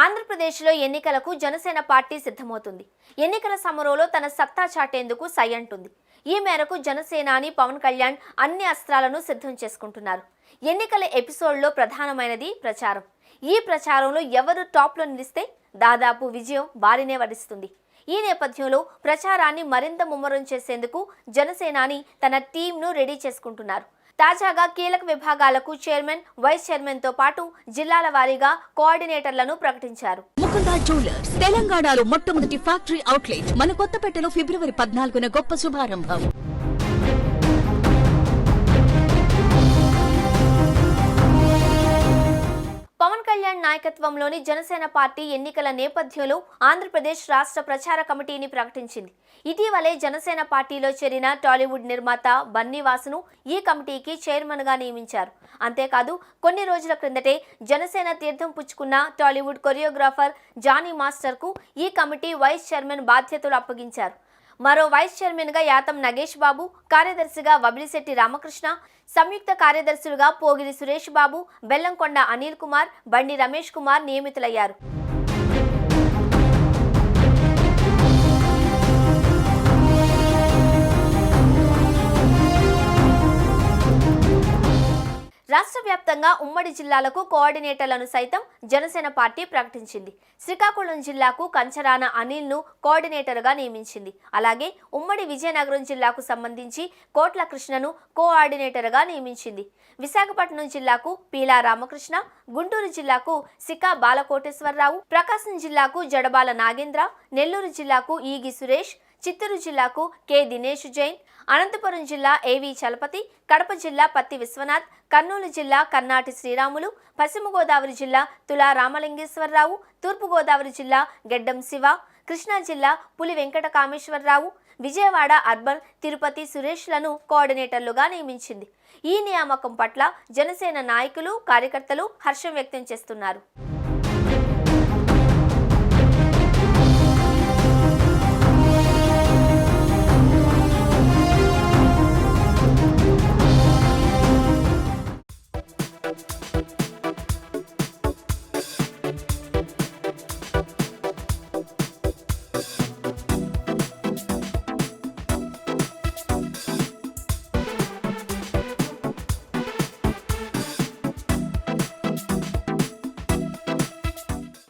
ఆంధ్రప్రదేశ్లో ఎన్నికలకు జనసేన పార్టీ సిద్ధమవుతుంది. ఎన్నికల సమరంలో తన సత్తా చాటేందుకు సై అంటుంది. ఈ మేరకు జనసేనాని పవన్ కళ్యాణ్ అన్ని అస్త్రాలను సిద్ధం చేసుకుంటున్నారు. ఎన్నికల ఎపిసోడ్లో ప్రధానమైనది ప్రచారం. ఈ ప్రచారంలో ఎవరు టాప్లో నిలిస్తే దాదాపు విజయం వారినే వరిస్తుంది. ఈ నేపథ్యంలో ప్రచారాన్ని మరింత ముమ్మరం చేసేందుకు జనసేనాని తన టీంను రెడీ చేసుకుంటున్నారు. తాజాగా కీలక విభాగాలకు చైర్మన్ వైస్ చైర్మన్తో పాటు జిల్లాల వారీగా కోఆర్డినేటర్లను ప్రకటించారు. ముకుందా జ్యువెలర్స్ తెలంగాణలో మొట్టమొదటి ఫ్యాక్టరీ అవుట్లెట్ మన కొత్తపేటలో ఫిబ్రవరి పద్నాలుగున గొప్ప శుభారంభం. కళ్యాణ్ నాయకత్వంలోని జనసేన పార్టీ ఎన్నికల నేపథ్యంలో ఆంధ్రప్రదేశ్ రాష్ట్ర ప్రచార కమిటీని ప్రకటించింది. ఇటీవలే జనసేన పార్టీలో చేరిన టాలీవుడ్ నిర్మాత బన్నీవాసును ఈ కమిటీకి చైర్మన్గా నియమించారు. అంతేకాదు కొన్ని రోజుల క్రిందటే జనసేన తీర్థం పుచ్చుకున్న టాలీవుడ్ కొరియోగ్రాఫర్ జానీ మాస్టర్కు ఈ కమిటీ వైస్ చైర్మన్ బాధ్యతలు అప్పగించారు. మరో వైస్ చైర్మన్గా యాతం నగేష్ బాబు కార్యదర్శిగా వబిలిశెట్టి రామకృష్ణ సంయుక్త కార్యదర్శులుగా పోగిరి సురేష్ బాబు బెల్లంకొండ అనిల్ కుమార్ బండి రమేష్ కుమార్ నియమితులయ్యారు. రాష్ట్ర వ్యాప్తంగా ఉమ్మడి జిల్లాలకు కోఆర్డినేటర్లను సైతం జనసేన పార్టీ ప్రకటించింది. శ్రీకాకుళం జిల్లాకు కంచరాన అనిల్ను కోఆర్డినేటర్గా నియమించింది. అలాగే ఉమ్మడి విజయనగరం జిల్లాకు సంబంధించి కోట్ల కృష్ణను కోఆర్డినేటర్గా నియమించింది. విశాఖపట్నం జిల్లాకు పీలా రామకృష్ణ గుంటూరు జిల్లాకు సికా బాలకోటేశ్వరరావు ప్రకాశం జిల్లాకు జడబాల నాగేంద్ర నెల్లూరు జిల్లాకు ఈగి సురేష్ చిత్తూరు జిల్లాకు కె దినేష్ జైన్ అనంతపురం జిల్లా ఏవి చలపతి కడప జిల్లా పత్తి విశ్వనాథ్ కర్నూలు జిల్లా కర్నాటి శ్రీరాములు పశ్చిమ గోదావరి జిల్లా తులా రామలింగేశ్వరరావు తూర్పుగోదావరి జిల్లా గెడ్డం శివ కృష్ణా జిల్లా పులి వెంకట కామేశ్వరరావు విజయవాడ అర్బన్ తిరుపతి సురేష్లను కోఆర్డినేటర్లుగా నియమించింది. ఈ నియామకం పట్ల జనసేన నాయకులు కార్యకర్తలు హర్షం వ్యక్తం చేస్తున్నారు.